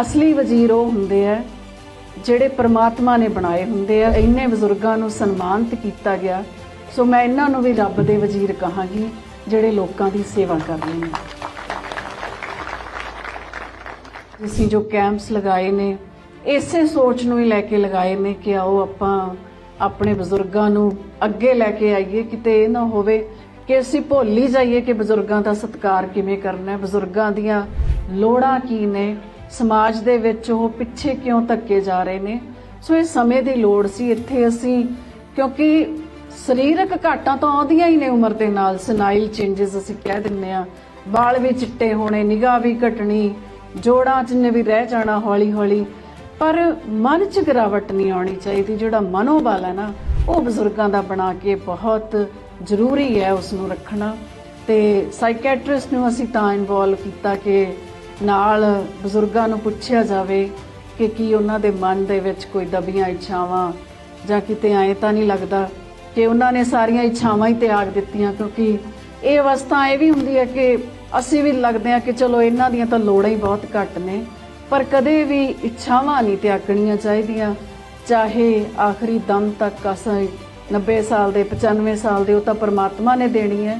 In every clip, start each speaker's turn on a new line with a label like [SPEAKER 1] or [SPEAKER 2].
[SPEAKER 1] ਅਸਲੀ ਵਜ਼ੀਰ ਉਹ ਹੁੰਦੇ ਆ ਜਿਹੜੇ ਪ੍ਰਮਾਤਮਾ ਨੇ ਬਣਾਏ ਹੁੰਦੇ ਆ। ਇੰਨੇ ਬਜ਼ੁਰਗਾਂ ਨੂੰ ਸਨਮਾਨਿਤ ਕੀਤਾ ਗਿਆ। ਸੋ ਮੈਂ ਇਹਨਾਂ ਨੂੰ ਵੀ ਰੱਬ ਦੇ ਵਜ਼ੀਰ ਕਹਾਂਗੀ, ਜਿਹੜੇ ਲੋਕਾਂ ਦੀ ਸੇਵਾ ਕਰਦੇ ਨੇ। ਅਸੀਂ ਜੋ ਕੈਂਪਸ ਲਗਾਏ ਨੇ, ਇਸੇ ਸੋਚ ਨੂੰ ਹੀ ਲੈ ਕੇ ਲਗਾਏ ਨੇ ਕਿ ਆਓ ਆਪਾਂ ਆਪਣੇ ਬਜ਼ੁਰਗਾਂ ਨੂੰ ਅੱਗੇ ਲੈ ਕੇ ਆਈਏ, ਕਿਤੇ ਇਹ ਨਾ ਹੋਵੇ ਕਿ ਅਸੀਂ ਭੁੱਲ ਹੀ ਜਾਈਏ ਕਿ ਬਜ਼ੁਰਗਾਂ ਦਾ ਸਤਿਕਾਰ ਕਿਵੇਂ ਕਰਨਾ ਹੈ, ਬਜ਼ੁਰਗਾਂ ਦੀਆਂ ਲੋੜਾਂ ਕੀ ਨੇ। ਸਮਾਜ ਦੇ ਵਿੱਚ ਉਹ ਪਿੱਛੇ ਕਿਉਂ ਧੱਕੇ ਜਾ ਰਹੇ ਨੇ? ਸੋ ਇਹ ਸਮੇਂ ਦੀ ਲੋੜ ਸੀ। ਇੱਥੇ ਅਸੀਂ, ਕਿਉਂਕਿ ਸਰੀਰਕ ਘਾਟਾਂ ਤਾਂ ਆਉਂਦੀਆਂ ਹੀ ਨੇ ਉਮਰ ਦੇ ਨਾਲ ਸਨਾਈਲ ਚੇਂजेस ਅਸੀਂ ਕਹਿ ਦਿੰਨੇ ਆ ਵਾਲ ਵੀ ਚਿੱਟੇ ਹੋਣੇ, ਨਿਗਾਹ ਵੀ ਘਟਣੀ, ਜੋੜਾਂ 'ਚ ਨੇ ਵੀ ਰਹਿ ਜਾਣਾ ਹੌਲੀ ਹੌਲੀ ਪਰ ਮਨ 'ਚ ਗਿਰਾਵਟ ਨਹੀਂ ਆਉਣੀ ਚਾਹੀਦੀ। ਜਿਹੜਾ ਮਨੋਬਲ ਹੈ ਨਾ, ਉਹ ਬਜ਼ੁਰਗਾਂ ਦਾ ਬਣਾ ਕੇ ਬਹੁਤ ਜ਼ਰੂਰੀ ਹੈ ਉਸ ਨੂੰ ਰੱਖਣਾ। ਤੇ ਸਾਈਕੈਟ੍ਰਿਸਟ ਨੂੰ ਅਸੀਂ ਤਾਂ ਇਨਵੋਲਵ ਕੀਤਾ ਕਿ ਨਾਲ ਬਜ਼ੁਰਗਾਂ ਨੂੰ ਪੁੱਛਿਆ ਜਾਵੇ ਕਿ ਕੀ ਉਹਨਾਂ ਦੇ ਮਨ ਦੇ ਵਿੱਚ ਕੋਈ ਦਬੀਆਂ ਇੱਛਾਵਾਂ ਜਾਂ ਕਿਤੇ ਐ ਤਾਂ ਨਹੀਂ ਲੱਗਦਾ ਕਿ ਉਹਨਾਂ ਨੇ ਸਾਰੀਆਂ ਇੱਛਾਵਾਂ ਹੀ ਤਿਆਗ ਦਿੱਤੀਆਂ, ਕਿਉਂਕਿ ਇਹ ਅਵਸਥਾ ਇਹ ਵੀ ਹੁੰਦੀ ਹੈ ਕਿ ਅਸੀਂ ਵੀ ਲੱਗਦੇ ਆ ਕਿ ਚਲੋ ਇਹਨਾਂ ਦੀਆਂ ਤਾਂ ਲੋੜਾਂ ਹੀ ਬਹੁਤ ਘੱਟ ਨੇ, ਪਰ ਕਦੇ ਵੀ ਇੱਛਾਵਾਂ ਨਹੀਂ ਤਿਆਗਣੀਆਂ ਚਾਹੀਦੀਆਂ। ਚਾਹੇ ਆਖਰੀ ਦਮ ਤੱਕ ਅਸੀਂ 90 ਸਾਲ ਦੇ 95 ਸਾਲ ਦੇ ਉਹ ਤਾਂ ਪਰਮਾਤਮਾ ਨੇ ਦੇਣੀ ਹੈ,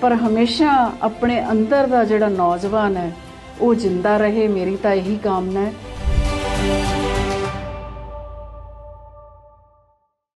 [SPEAKER 1] ਪਰ ਹਮੇਸ਼ਾ ਆਪਣੇ ਅੰਦਰ ਦਾ ਜਿਹੜਾ ਨੌਜਵਾਨ ਹੈ ਉਹ ਜਿੰਦਾ ਰਹੇ ਮੇਰੀ ਤਾਂ ਇਹੀ ਕਾਮਨਾ ਹੈ।